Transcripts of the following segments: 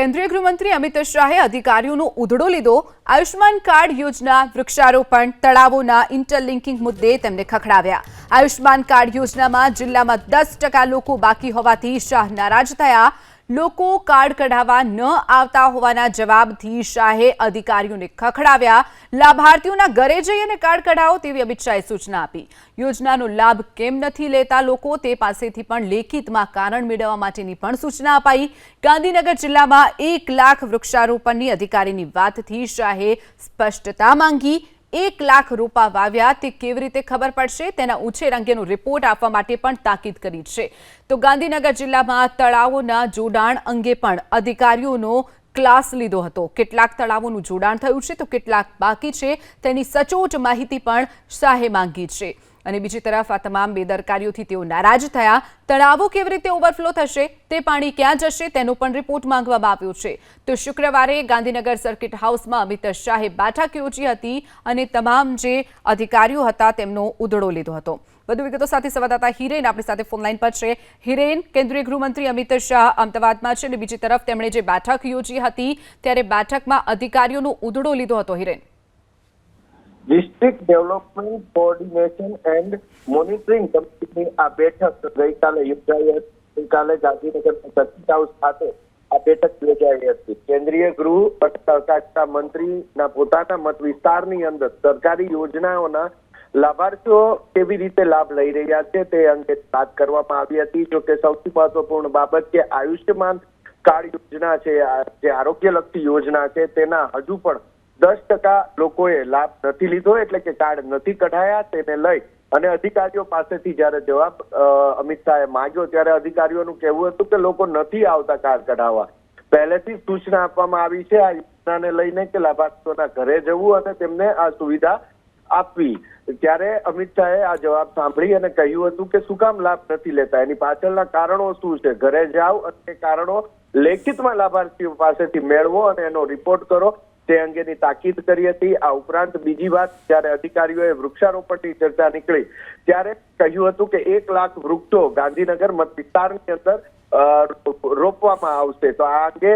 કેન્દ્રીય ગૃહમંત્રી અમિત શાહે અધિકારીઓનો ઉધડો લીધો. આયુષ્માન કાર્ડ યોજના, વૃક્ષારોપણ, તળાવોના ઇન્ટરલિંકિંગ મુદ્દે તેમને ખખડાવ્યા. આયુષ્માન કાર્ડ યોજનામાં જિલ્લામાં દસ ટકા લોકો બાકી હોવાથી શાહ નારાજ થયા. લોકો કાર્ડ કઢાવવા ન આવતા હોવાના જવાબથી શાહે અધિકારીઓને ખખડાવ્યા. લાભાર્થીઓના ઘરે જઈ અને કાર્ડ કઢાવો તેવી અમિત શાહે સૂચના આપી. યોજનાનો લાભ કેમ નથી લેતા લોકો તે પાસેથી પણ લેખિતમાં કારણ મેળવવા માટેની પણ સૂચના અપાઈ. ગાંધીનગર જિલ્લામાં એક લાખ વૃક્ષારોપણની અધિકારીની વાતથી શાહે સ્પષ્ટતા માંગી. એક લાખ રોપા વાવ્યા. તે કેવી રીતે ખબર પડશે? તેના ઉછેર અંગેનો રિપોર્ટ આપવા માટે પણ તાકીદ કરી છે. તો ગાંધીનગર જિલ્લામાં તળાવોના જોડાણ અંગે પણ અધિકારીઓનો ક્લાસ લીધો હતો. કેટલાક તળાવોનું જોડાણ થયું છે, તો કેટલાક બાકી છે. તેની સચોટ માહિતી પણ શાહે માંગી છે. અને બીજી તરફ આ તમામ બેદરકારીઓથી તેઓ નારાજ થયા. તળાવો કેવી રીતે ઓવરફ્લો થશે, તે પાણી ક્યાં જશે તેનો પણ રિપોર્ટ માંગવામાં આવ્યો છે. તો શુક્રવારે ગાંધીનગર સર્કિટ હાઉસમાં અમિત શાહે બેઠક યોજી હતી અને તમામ જે અધિકારીઓ હતા તેમનો ઉધડો લીધો હતો. વધુ વિગતો સાથે સંવાદદાતા હિરેન આપણી સાથે ફોનલાઈન પર છે. હિરેન, કેન્દ્રીય ગૃહમંત્રી અમિત શાહ અમદાવાદમાં છે અને બીજી તરફ તેમણે જે બેઠક યોજી હતી, ત્યારે બેઠકમાં અધિકારીઓનો ઉધડો લીધો હતો Hiren. District development coordination and monitoring કમિટીની આ બેઠક ગઈકાલે યોજાઈ હતી. ગઈકાલે ગાંધીનગર સર્કિટ હાઉસ ખાતે આ બેઠક યોજાઈ હતી. કેન્દ્રીય ગૃહ સહકારિતા મંત્રીના પોતાના મત વિસ્તારની અંદર સરકારી યોજનાઓના લાભાર્થીઓ કેવી રીતે લાભ લઈ રહ્યા છે તે અંગે વાત કરવામાં આવી હતી. જો કે સૌથી મહત્વપૂર્ણ બાબત કે આયુષ્યમાન કાર્ડ યોજના છે જે આરોગ્ય લક્ષી યોજના છે, તેના હજુ પણ દસ ટકા લોકોએ લાભ નથી લીધો એટલે કે કાર્ડ નથી કઢાયા તેને લઈ. અને અધિકારીઓ પાસેથી જ્યારે જવાબ અમિત શાહે માંગ્યો ત્યારે અધિકારીઓનું કહેવું હતું કે લોકો નથી આવતા કાર્ડ કઢાવવા. પહેલેથી સૂચના આપવામાં આવી છે આ યોજનાને લઈને કે લાભાર્થીઓના ઘરે જવું અને તેમને આ સુવિધા આપવી. ત્યારે અમિત શાહે આ જવાબ સાંભળી અને કહ્યું હતું કે શું કામ લાભ નથી લેતા? એની પાછળના કારણો શું છે? ઘરે જાઓ અને કારણો લેખિતમાં લાભાર્થીઓ પાસેથી મેળવો અને એનો રિપોર્ટ કરો. તે અંગેની તાકીદ કરી હતી. આ ઉપરાંત બીજી વાત, જ્યારે અધિકારીઓએ વૃક્ષારોપણની ચર્ચા નીકળી, ત્યારે કહ્યું હતું કે એક લાખ વૃક્ષો ગાંધીનગર વિસ્તારની અંદર રોપવામાં આવશે. તો આ અંગે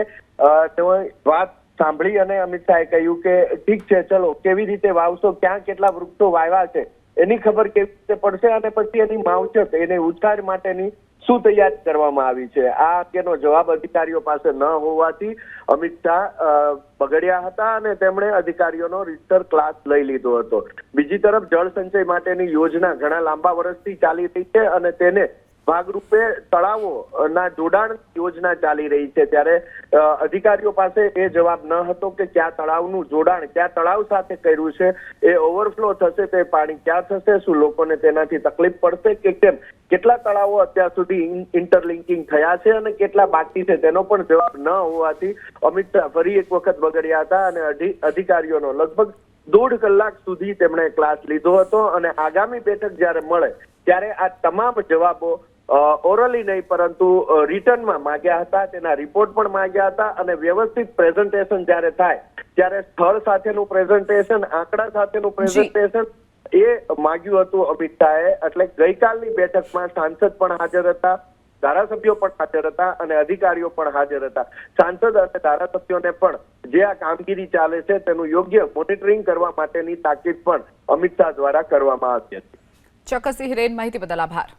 વાત સાંભળી અને અમિત શાહે કહ્યું કે ઠીક છે, ચલો, કેવી રીતે વાવશો, ક્યાં કેટલા વૃક્ષો વાવ્યા છે, એની ખબર કેવી રીતે પડશે અને પછી એની માવજત, એને ઉછાર માટેની શું તૈયારી કરવામાં આવી છે? આ અંગેનો જવાબ અધિકારીઓ પાસે ન હોવાથી અમિત શાહ બગડ્યા હતા અને તેમણે અધિકારીઓનો રિસ્ટર ક્લાસ લઈ લીધો હતો. બીજી તરફ જળ સંચય માટેની યોજના ઘણા લાંબા વર્ષથી ચાલી રહી છે અને તેને ભાગરૂપે તળાવો ના જોડાણ યોજના ચાલી રહી છે. ત્યારે અધિકારીઓ પાસે એ જવાબ ન હતો કે કયા તળાવનું જોડાણ, કયા તળાવ સાથે કર્યું છે, એ ઓવરફ્લો થશે તે પાણી ક્યાં થશે, શું લોકોને તેનાથી તકલીફ પડશે કે કેમ? કેટલા તળાવો અત્યાર સુધી ઇન્ટરલિંકિંગ થયા છે અને કેટલા બાકી છે? તેનો પણ જવાબ ન હોવાથી અમિત શાહ ફરી એક વખત બગડ્યા હતા અને અધિ- અધિકારીઓનો લગભગ દોઢ કલાક સુધી તેમણે ક્લાસ લીધો હતો અને આગામી બેઠક જ્યારે મળે, ત્યારે આ તમામ જવાબો ઓરલી નહીં પરંતુ રિટર્નમાં માંગ્યા હતા તેના રિપોર્ટ પણ માંગ્યા હતા અને વ્યવસ્થિત પ્રેઝન્ટેશન જ્યારે થાય ત્યારે સ્થળ સાથેનું પ્રેઝન્ટેશન આંકડા સાથેનું પ્રેઝન્ટેશન એ માંગ્યું હતું અમિત શાહે એટલે ગઈકાલની બેઠકમાં સાંસદ પણ હાજર હતા ધારાસભ્યો પણ હાજર હતા અને અધિકારીઓ પણ હાજર હતા. સાંસદ અને ધારાસભ્યોને પણ જે આ કામગીરી ચાલે છે તેનું યોગ્ય મોનિટરિંગ કરવા માટેની તાકીદ પણ અમિત શાહ દ્વારા કરવામાં આવી હતી. ચોક્કસ હિરેન માહિતી બદલ આભાર.